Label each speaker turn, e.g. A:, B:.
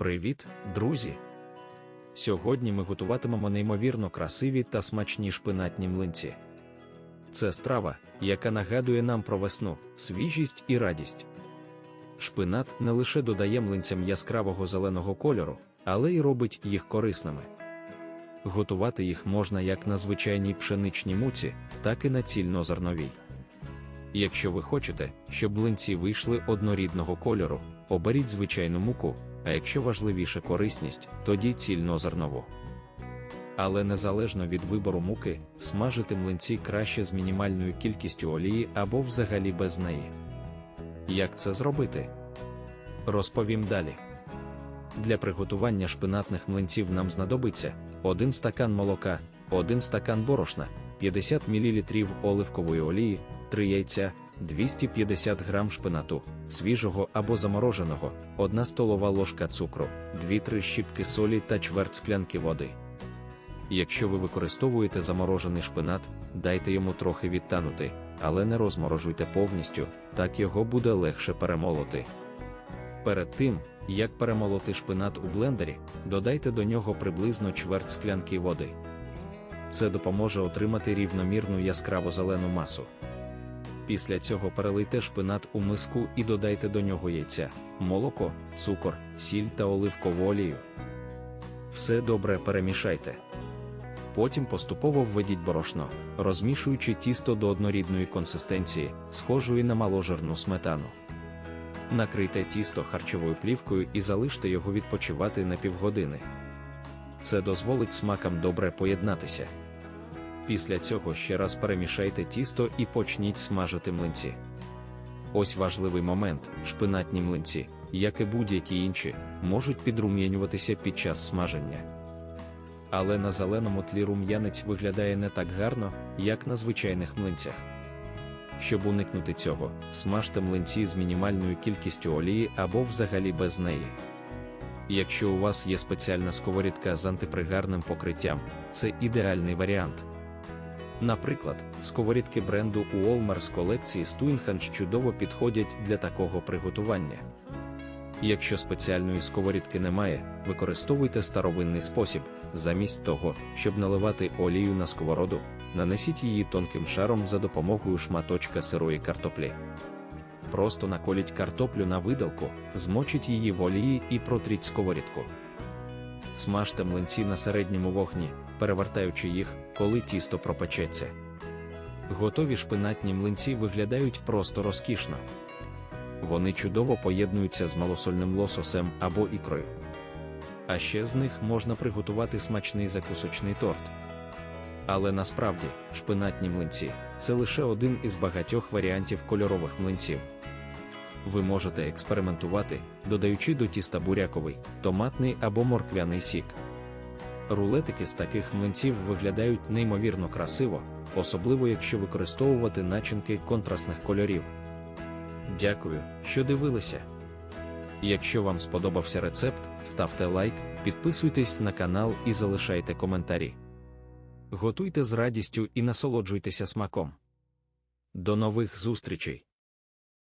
A: Привіт, друзі! Сьогодні ми готуватимемо неймовірно красиві та смачні шпинатні млинці. Це страва, яка нагадує нам про весну, свіжість і радість. Шпинат не лише додає млинцям яскравого зеленого кольору, але й робить їх корисними. Готувати їх можна як на звичайній пшеничній муці, так і на цільнозерновій. Якщо ви хочете, щоб млинці вийшли однорідного кольору, оберіть звичайну муку, а якщо важливіше корисність, тоді цільнозернову. Але незалежно від вибору муки, смажити млинці краще з мінімальною кількістю олії або взагалі без неї. Як це зробити? Розповім далі. Для приготування шпинатних млинців нам знадобиться 1 стакан молока, 1 стакан борошна, 50 мл оливкової олії, 3 яйця, 250 г шпинату, свіжого або замороженого, 1 столова ложка цукру, 2-3 щіпки солі та чверть склянки води. Якщо ви використовуєте заморожений шпинат, дайте йому трохи відтанути, але не розморожуйте повністю, так його буде легше перемолоти. Перед тим, як перемолоти шпинат у блендері, додайте до нього приблизно чверть склянки води. Це допоможе отримати рівномірну яскраво зелену масу. Після цього перелийте шпинат у миску і додайте до нього яйця, молоко, цукор, сіль та оливкову олію. Все добре перемішайте. Потім поступово введіть борошно, розмішуючи тісто до однорідної консистенції, схожої на маложирну сметану. Накрийте тісто харчовою плівкою і залиште його відпочивати на півгодини. Це дозволить смакам добре поєднатися. Після цього ще раз перемішайте тісто і почніть смажити млинці. Ось важливий момент: шпинатні млинці, як і будь-які інші, можуть підрум'янюватися під час смаження. Але на зеленому тлі рум'янець виглядає не так гарно, як на звичайних млинцях. Щоб уникнути цього, смажте млинці з мінімальною кількістю олії або взагалі без неї. Якщо у вас є спеціальна сковорідка з антипригарним покриттям, це ідеальний варіант. Наприклад, сковорідки бренду Уолмар з колекції Стуінханч чудово підходять для такого приготування. Якщо спеціальної сковорідки немає, використовуйте старовинний спосіб, замість того, щоб наливати олію на сковороду, нанесіть її тонким шаром за допомогою шматочка сирої картоплі. Просто наколіть картоплю на видалку, змочіть її в олії і протріть сковорідку. Смажте млинці на середньому вогні, перевертаючи їх, коли тісто пропечеться. Готові шпинатні млинці виглядають просто розкішно. Вони чудово поєднуються з малосольним лососем або ікрою. А ще з них можна приготувати смачний закусочний торт. Але насправді, шпинатні млинці це лише один із багатьох варіантів кольорових млинців. Ви можете експериментувати, додаючи до тіста буряковий, томатний або морквяний сік. Рулетики з таких млинців виглядають неймовірно красиво, особливо якщо використовувати начинки контрастних кольорів. Дякую, що дивилися. Якщо вам сподобався рецепт, ставте лайк, підписуйтесь на канал і залишайте коментарі. Готуйте з радістю і насолоджуйтеся смаком. До нових зустрічей!